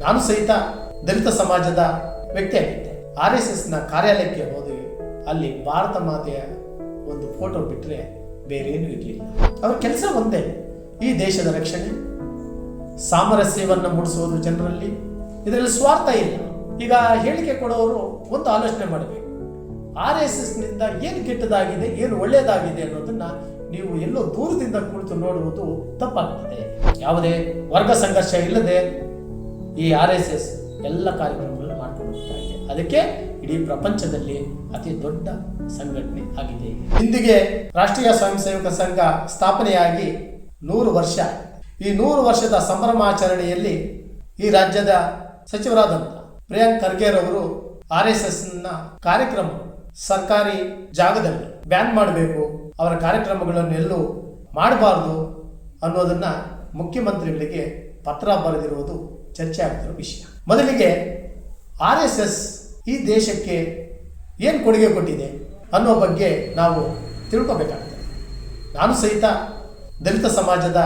ನಾನು ಸಹಿತ ದಲಿತ ಸಮಾಜದ ವ್ಯಕ್ತಿಯಾಗಿದ್ದೆ. ಆರ್ ಎಸ್ ಎಸ್ನ ಕಾರ್ಯಾಲಯಕ್ಕೆ ಹೋದ್ವಿ ಅಲ್ಲಿ ಭಾರತ ಮಾತೆಯ ಒಂದು ಫೋಟೋ ಬಿಟ್ಟರೆ ಬೇರೇನೂ ಇರಲಿಲ್ಲ. ಅವ್ರ ಕೆಲಸ ಒಂದೇ. ಈ ದೇಶದ ರಕ್ಷಣೆ, ಸಾಮರಸ್ಯವನ್ನು ಮೂಡಿಸುವುದು ಜನರಲ್ಲಿ. ಇದರಲ್ಲಿ ಸ್ವಾರ್ಥ ಇಲ್ಲ. ಈಗ ಹೇಳಿಕೆ ಕೊಡೋರು ಒಂದು ಆಲೋಚನೆ ಮಾಡಬೇಕು. ಆರ್ ಎಸ್ ಎಸ್ನಿಂದ ಏನು ಕೆಟ್ಟದಾಗಿದೆ, ಏನು ಒಳ್ಳೆಯದಾಗಿದೆ ಅನ್ನೋದನ್ನು ನೀವು ಎಲ್ಲೋ ದೂರದಿಂದ ಕುಳಿತು ನೋಡುವುದು ತಪ್ಪಾಗ್ತದೆ. ಯಾವುದೇ ವರ್ಗ ಸಂಘರ್ಷ ಇಲ್ಲದೆ ಈ ಆರ್ ಎಸ್ ಎಸ್ ಎಲ್ಲ ಕಾರ್ಯಕ್ರಮಗಳನ್ನು ಮಾಡ್ಕೊಂಡು ಹೋಗ್ತಾ ಇದೆ. ಅದಕ್ಕೆ ಇಡೀ ಪ್ರಪಂಚದಲ್ಲಿ ಅತಿ ದೊಡ್ಡ ಸಂಘಟನೆ ಆಗಿದೆ. ಇಂದಿಗೆ ರಾಷ್ಟ್ರೀಯ ಸ್ವಯಂ ಸೇವಕ ಸಂಘ ಸ್ಥಾಪನೆಯಾಗಿ ನೂರು ವರ್ಷ. ಈ ನೂರು ವರ್ಷದ ಸಂಭ್ರಮಾಚರಣೆಯಲ್ಲಿ ಈ ರಾಜ್ಯದ ಸಚಿವರಾದಂಥ ಪ್ರಿಯಾಂಕ್ ಖರ್ಗೆರವರು ಆರ್ ಎಸ್ ಎಸ್ನ ಕಾರ್ಯಕ್ರಮ ಸರ್ಕಾರಿ ಜಾಗದಲ್ಲಿ ಬ್ಯಾನ್ ಮಾಡಬೇಕು, ಅವರ ಕಾರ್ಯಕ್ರಮಗಳನ್ನು ಎಲ್ಲೂ ಮಾಡಬಾರ್ದು ಅನ್ನೋದನ್ನ ಮುಖ್ಯಮಂತ್ರಿಗಳಿಗೆ ಪತ್ರ ಬರೆದಿರುವುದು ಚರ್ಚೆ ಆಗ್ತಿರೋ ವಿಷಯ. ಮೊದಲಿಗೆ ಆರ್ ಎಸ್ ಎಸ್ ಈ ದೇಶಕ್ಕೆ ಏನು ಕೊಡುಗೆ ಕೊಟ್ಟಿದೆ ಅನ್ನೋ ಬಗ್ಗೆ ನಾವು ತಿಳ್ಕೊಬೇಕಾಗ್ತದೆ. ನಾನು ಸಹಿತ ದಲಿತ ಸಮಾಜದ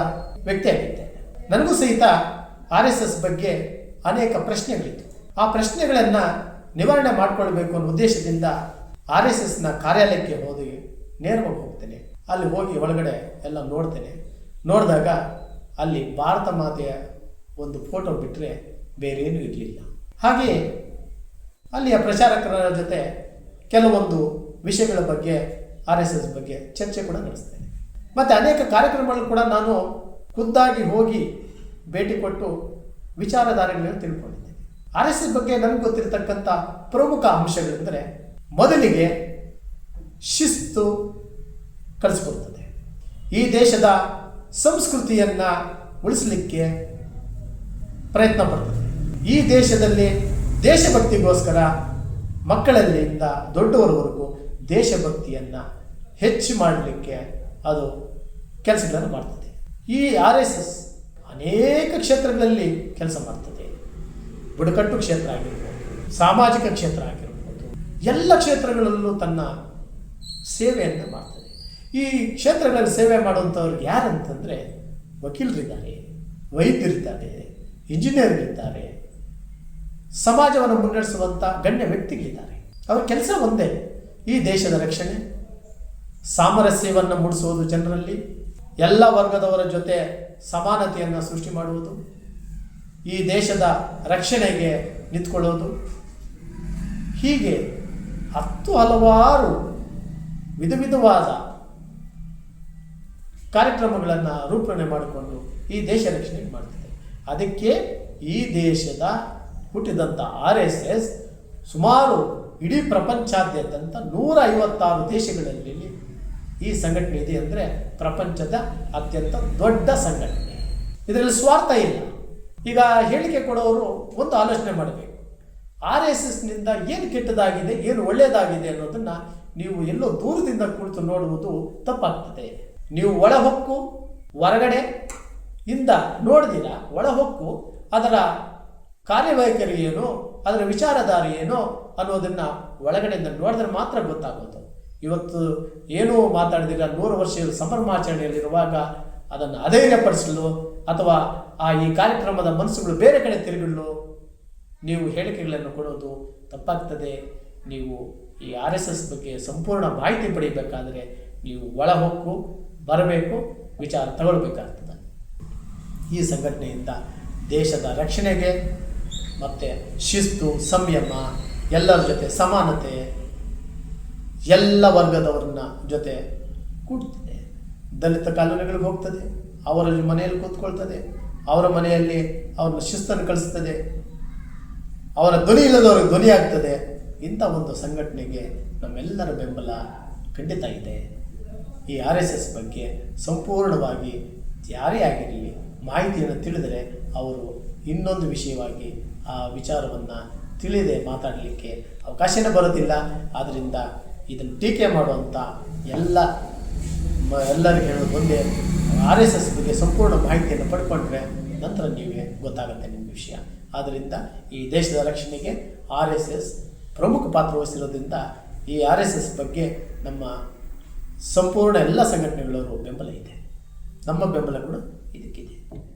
ವ್ಯಕ್ತಿಯಾಗಿದ್ದೇನೆ ನನಗೂ ಸಹಿತ ಆರ್ ಎಸ್ ಎಸ್ ಬಗ್ಗೆ ಅನೇಕ ಪ್ರಶ್ನೆಗಳಿತ್ತು. ಆ ಪ್ರಶ್ನೆಗಳನ್ನು ನಿವಾರಣೆ ಮಾಡಿಕೊಳ್ಬೇಕು ಅನ್ನೋ ಉದ್ದೇಶದಿಂದ ಆರ್ ಎಸ್ ಎಸ್ನ ಕಾರ್ಯಾಲಯಕ್ಕೆ ಹೋಗಿ ನೇರವಾಗಿ ಹೋಗ್ತೇನೆ. ಅಲ್ಲಿ ಹೋಗಿ ಒಳಗಡೆ ಎಲ್ಲ ನೋಡ್ತೇನೆ. ನೋಡಿದಾಗ ಅಲ್ಲಿ ಭಾರತ ಮಾತೆಯ ಒಂದು ಫೋಟೋ ಬಿಟ್ಟರೆ ಬೇರೇನೂ ಇರಲಿಲ್ಲ. ಹಾಗೆಯೇ ಅಲ್ಲಿಯ ಪ್ರಚಾರಕರ ಜೊತೆ ಕೆಲವೊಂದು ವಿಷಯಗಳ ಬಗ್ಗೆ ಆರ್ ಎಸ್ ಎಸ್ ಬಗ್ಗೆ ಚರ್ಚೆ ಕೂಡ ನಡೆಸ್ತೇನೆ ಮತ್ತು ಅನೇಕ ಕಾರ್ಯಕ್ರಮಗಳು ಕೂಡ ನಾನು ಖುದ್ದಾಗಿ ಹೋಗಿ ಭೇಟಿ ಕೊಟ್ಟು ವಿಚಾರಧಾರೆಗಳನ್ನು ತಿಳ್ಕೊಂಡಿದ್ದೇನೆ. ಆರ್ ಎಸ್ ಎಸ್ ಬಗ್ಗೆ ನನಗೆ ಗೊತ್ತಿರತಕ್ಕಂಥ ಪ್ರಮುಖ ಅಂಶಗಳೆಂದರೆ ಮೊದಲಿಗೆ ಶಿಸ್ತು ಕಲಿಸ್ಕೊಡ್ತದೆ. ಈ ದೇಶದ ಸಂಸ್ಕೃತಿಯನ್ನು ಉಳಿಸಲಿಕ್ಕೆ ಪ್ರಯತ್ನ ಪಡ್ತದೆ ಈ ದೇಶದಲ್ಲಿ ದೇಶಭಕ್ತಿಗೋಸ್ಕರ ಮಕ್ಕಳಲ್ಲಿಂದ ದೊಡ್ಡವರವರೆಗೂ ದೇಶಭಕ್ತಿಯನ್ನು ಹೆಚ್ಚು ಮಾಡಲಿಕ್ಕೆ ಅದು ಕೆಲಸಗಳನ್ನು ಮಾಡ್ತದೆ. ಈ ಆರ್ ಎಸ್ ಎಸ್ ಅನೇಕ ಕ್ಷೇತ್ರಗಳಲ್ಲಿ ಕೆಲಸ ಮಾಡ್ತದೆ. ಬುಡಕಟ್ಟು ಕ್ಷೇತ್ರ ಆಗಿರ್ಬೋದು, ಸಾಮಾಜಿಕ ಕ್ಷೇತ್ರ ಆಗಿರ್ಬೋದು, ಎಲ್ಲ ಕ್ಷೇತ್ರಗಳಲ್ಲೂ ತನ್ನ ಸೇವೆಯನ್ನು ಮಾಡ್ತದೆ. ಈ ಕ್ಷೇತ್ರಗಳಲ್ಲಿ ಸೇವೆ ಮಾಡುವಂಥವ್ರಿಗೆ ಯಾರಂತಂದರೆ ವಕೀಲರಿದ್ದಾರೆ, ವೈದ್ಯರಿದ್ದಾರೆ ಇಂಜಿನಿಯರ್ಗಳಿದ್ದಾರೆ ಸಮಾಜವನ್ನು ಮುನ್ನಡೆಸುವಂಥ ಗಣ್ಯ ವ್ಯಕ್ತಿಗಳಿದ್ದಾರೆ. ಅವರ ಕೆಲಸ ಒಂದೇ, ಈ ದೇಶದ ರಕ್ಷಣೆ, ಸಾಮರಸ್ಯವನ್ನು ಮೂಡಿಸುವುದು ಜನರಲ್ಲಿ, ಎಲ್ಲ ವರ್ಗದವರ ಜೊತೆ ಸಮಾನತೆಯನ್ನು ಸೃಷ್ಟಿ ಮಾಡುವುದು, ಈ ದೇಶದ ರಕ್ಷಣೆಗೆ ನಿಂತ್ಕೊಳ್ಳೋದು. ಹೀಗೆ ಹತ್ತು ಹಲವಾರು ವಿಧ ವಿಧವಾದ ಕಾರ್ಯಕ್ರಮಗಳನ್ನು ರೂಪಣೆ ಮಾಡಿಕೊಂಡು ಈ ದೇಶ ರಕ್ಷಣೆ ಮಾಡ್ತಿದೆ. ಅದಕ್ಕೆ ಈ ದೇಶದ ಹುಟ್ಟಿದಂಥ ಆರ್ ಎಸ್ ಎಸ್ ಸುಮಾರು ಇಡೀ ಪ್ರಪಂಚಾದ್ಯಂತ ನೂರ ಐವತ್ತಾರು ದೇಶಗಳಲ್ಲಿ ಈ ಸಂಘಟನೆ ಇದೆ ಅಂದರೆ ಪ್ರಪಂಚದ ಅತ್ಯಂತ ದೊಡ್ಡ ಸಂಘಟನೆ. ಇದರಲ್ಲಿ ಸ್ವಾರ್ಥ ಇಲ್ಲ. ಈಗ ಹೇಳಿಕೆ ಕೊಡೋರು ಒಂದು ಆಲೋಚನೆ ಮಾಡಬೇಕು. ಆರ್ ಎಸ್ ಎಸ್ನಿಂದ ಏನು ಕೆಟ್ಟದಾಗಿದೆ, ಏನು ಒಳ್ಳೆಯದಾಗಿದೆ ಅನ್ನೋದನ್ನು ನೀವು ಎಲ್ಲೋ ದೂರದಿಂದ ಕುಳಿತು ನೋಡುವುದು ತಪ್ಪಾಗ್ತದೆ. ನೀವು ಒಳಹೊಕ್ಕು, ಹೊರಗಡೆ ಇಂದ ನೋಡಿದಿರ, ಒಳಹೊಕ್ಕು, ಅದರ ಕಾರ್ಯವೈಖರಿ ಏನು, ಅದರ ವಿಚಾರಧಾರೆ ಏನು ಅನ್ನೋದನ್ನು ಒಳಗಡೆಯಿಂದ ನೋಡಿದ್ರೆ ಮಾತ್ರ ಗೊತ್ತಾಗೋದು ಇವತ್ತು ಏನೂ ಮಾತಾಡಿದಿರ, ನೂರು ವರ್ಷದ ಸಂಭ್ರಮಾಚರಣೆಯಲ್ಲಿರುವಾಗ ಅದನ್ನು ಅಧೈರ್ಯಪಡಿಸಲು, ಅಥವಾ ಆ ಈ ಕಾರ್ಯಕ್ರಮದ ಮನಸ್ಸುಗಳು ಬೇರೆ ಕಡೆ ತಿರುಗಿಡಲು ನೀವು ಹೇಳಿಕೆಗಳನ್ನು ಕೊಡೋದು ತಪ್ಪಾಗ್ತದೆ. ನೀವು ಈ ಆರ್ ಎಸ್ ಎಸ್ ಬಗ್ಗೆ ಸಂಪೂರ್ಣ ಮಾಹಿತಿ ಪಡೆಯಬೇಕಾದರೆ ನೀವು ಒಳಹೊಕ್ಕು ಬರಬೇಕು, ವಿಚಾರ ತಗೊಳ್ಬೇಕಾಗ್ತದೆ. ಈ ಸಂಘಟನೆಯಿಂದ ದೇಶದ ರಕ್ಷಣೆಗೆ ಮತ್ತು ಶಿಸ್ತು, ಸಂಯಮ, ಎಲ್ಲರ ಜೊತೆ ಸಮಾನತೆ, ಎಲ್ಲ ವರ್ಗದವ್ರನ್ನ ಜೊತೆ ಕೂಡ್ತದೆ. ದಲಿತ ಕಾಲೋನಿಗಳಿಗೆ ಹೋಗ್ತದೆ ಅವರ ಮನೆಯಲ್ಲಿ ಕೂತ್ಕೊಳ್ತದೆ, ಅವರ ಮನೆಯಲ್ಲಿ ಅವ್ರನ್ನ ಶಿಸ್ತನ್ನು ಕಳಿಸ್ತದೆ, ಅವರ ಧ್ವನಿ ಇಲ್ಲದವ್ರಿಗೆ ಧ್ವನಿ ಆಗ್ತದೆ. ಇಂಥ ಒಂದು ಸಂಘಟನೆಗೆ ನಮ್ಮೆಲ್ಲರ ಬೆಂಬಲ ಖಂಡಿತ ಇದೆ. ಈ ಆರ್ ಎಸ್ ಎಸ್ ಬಗ್ಗೆ ಸಂಪೂರ್ಣವಾಗಿ ಯಾರೇ ಆಗಿರಲಿ ಮಾಹಿತಿಯನ್ನು ತಿಳಿದರೆ ಅವರು ಇನ್ನೊಂದು ವಿಷಯವಾಗಿ ಆ ವಿಚಾರವನ್ನು ತಿಳಿದೇ ಮಾತಾಡಲಿಕ್ಕೆ ಅವಕಾಶನೇ ಬರೋದಿಲ್ಲ ಆದ್ದರಿಂದ ಇದನ್ನು ಟೀಕೆ ಮಾಡುವಂಥ ಎಲ್ಲ ಮ- ಎಲ್ಲರಿಗೂ ಹೇಳೋದು ಒಂದೇ. ಆರ್ ಎಸ್ ಎಸ್ ಬಗ್ಗೆ ಸಂಪೂರ್ಣ ಮಾಹಿತಿಯನ್ನು ಪಡ್ಕೊಂಡ್ರೆ ನಂತರ ನೀವೇ ಗೊತ್ತಾಗುತ್ತೆ ನಿಮ್ಮ ವಿಷಯ. ಆದ್ದರಿಂದ ಈ ದೇಶದ ರಕ್ಷಣೆಗೆ ಆರ್ ಎಸ್ ಎಸ್ ಪ್ರಮುಖ ಪಾತ್ರ ವಹಿಸಿರೋದ್ರಿಂದ ಈ ಆರ್ ಎಸ್ ಎಸ್ ಬಗ್ಗೆ ನಮ್ಮ ಸಂಪೂರ್ಣ ಎಲ್ಲ ಸಂಘಟನೆಗಳವರು ಬೆಂಬಲ ಇದೆ. ನಮ್ಮ ಬೆಂಬಲ ಕೂಡ ಇದಕ್ಕಿದೆ.